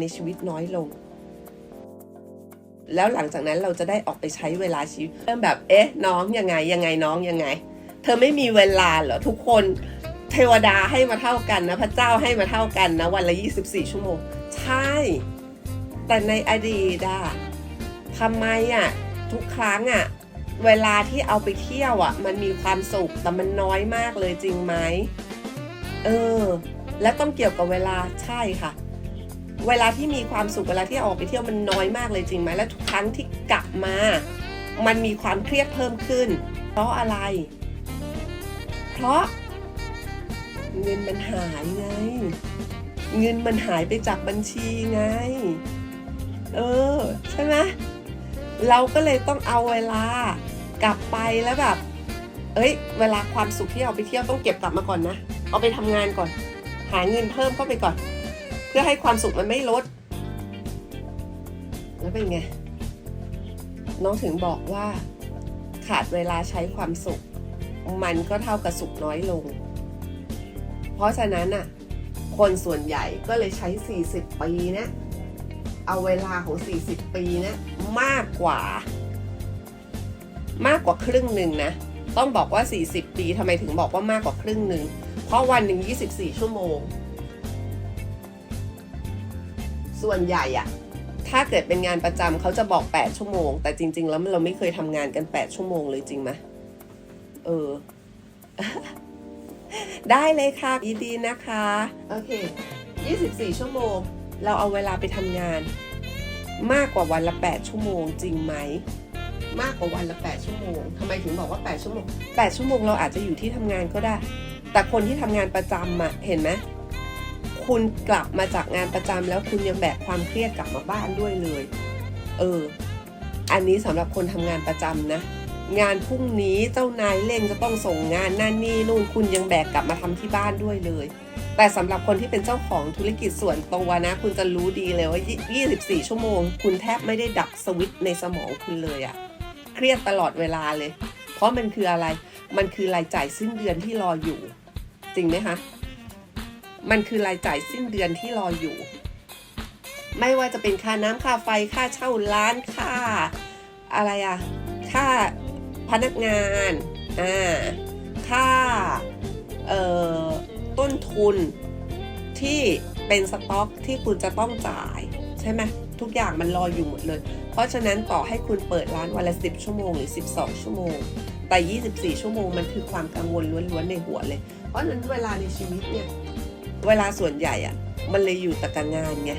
ในชีวิตน้อยลง แล้วหลังจากนั้นเราจะได้ออกไปใช้เวลาชีวิตเริ่มแบบ เอ๊ะ น้องยังไงยังไงน้องยังไง เธอไม่มีเวลาเหรอทุกคนเทวดาให้มาเท่ากันนะ พระเจ้าให้มาเท่ากันนะ วันละ 24 ชั่วโมง ใช่ แต่ในอดีตอะทำไมอะทุกครั้งอะเวลาที่เอาไปเที่ยวอะมันมีความสุขแต่มันน้อยมากเลยจริงไหมเออ และต้องเกี่ยวกับเวลาใช่ค่ะ เวลาที่มีความสุขเวลาที่ออกไปเที่ยวมันน้อยมากเลยจริงไหมและทุกครั้งที่กลับมา มันมีความเครียดเพิ่มขึ้น เพราะอะไร เพราะเงินมันหายไง เงินมันหายไปจากบัญชีไง เออ ใช่ไหมเราก็เลยต้องเอาเวลากลับไปแล้วแบบ เอ้ย เวลาความสุขที่เอาไปเที่ยวต้องเก็บกลับมาก่อนนะ เอาไปทำงานก่อน หาเงินเพิ่มเข้าไปก่อน พื่อให้ความสุขมันไม่ลด แล้วเป็นไง น้องถึงบอกว่า ขาดเวลาใช้ความสุข มันก็เท่ากับสุขน้อยลง เพราะฉะนั้นอะ คนส่วนใหญ่ก็เลยใช้ 40 ปีนะ เอาเวลาของ 40 ปีนะ มากกว่า มากกว่าครึ่งหนึ่งนะ ต้องบอกว่า 40 ปีทำไมถึงบอกว่ามากกว่าครึ่งหนึ่ง เพราะวันหนึ่ง24 ชั่วโมง ส่วนใหญ่อะถ้าเกิดเป็นงานประจำเขาจะบอก 8 ชั่วโมง แต่จริง ๆ แล้วเราไม่เคยทำงานกัน 8 ชั่วโมงเลยจริงไหมเออ ได้เลยค่ะยินดีนะคะ โอเค 24 ชั่วโมง เราเอาเวลาไปทำงาน มากกว่าวันละ 8 ชั่วโมงจริงไหม มากกว่าวันละ 8 ชั่วโมงทำไมถึงบอกว่า 8 ชั่วโมง 8 ชั่วโมงเราอาจจะอยู่ที่ทำงานก็ได้ แต่คนที่ทำงานประจำอะเห็นไหม คุณกลับมาจากงานประจำแล้วคุณยังแบกความเครียดกลับมาบ้านด้วยเลย เออ อันนี้สำหรับคนทำงานประจำนะ งานพรุ่งนี้เจ้านายเร่งจะต้องส่งงานนั่นนี่นู่นคุณยังแบกกลับมาทำที่บ้านด้วยเลย แต่สำหรับคนที่เป็นเจ้าของธุรกิจส่วนตัวนะ คุณจะรู้ดีเลยว่า 24 ชั่วโมง คุณแทบไม่ได้ดับสวิตช์ในสมองคุณเลยอะเครียดตลอดเวลาเลย เพราะมันคืออะไร มันคือรายจ่ายสิ้นเดือนที่รออยู่ จริงไหมคะ มันคือรายจ่ายสิ้นเดือนที่รออยู่ ไม่ว่าจะเป็นค่าน้ำค่าไฟค่าเช่าร้านค่า อะไรอะค่าพนักงานอ่าค่าเอ่อต้นทุนที่เป็นสต็อกที่คุณจะต้องจ่าย ใช่ไหมทุกอย่างมันรออยู่หมดเลย เพราะฉะนั้นต่อให้คุณเปิดร้านวันละ 10 ชั่วโมงหรือ 12 ชั่วโมง แต่ 24 ชั่วโมงมันคือความกังวลล้วนๆในหัวเลย เพราะฉะนั้นเวลาในชีวิตเนี่ย เวลาส่วนใหญ่อะมันเลยอยู่แต่กับงานไง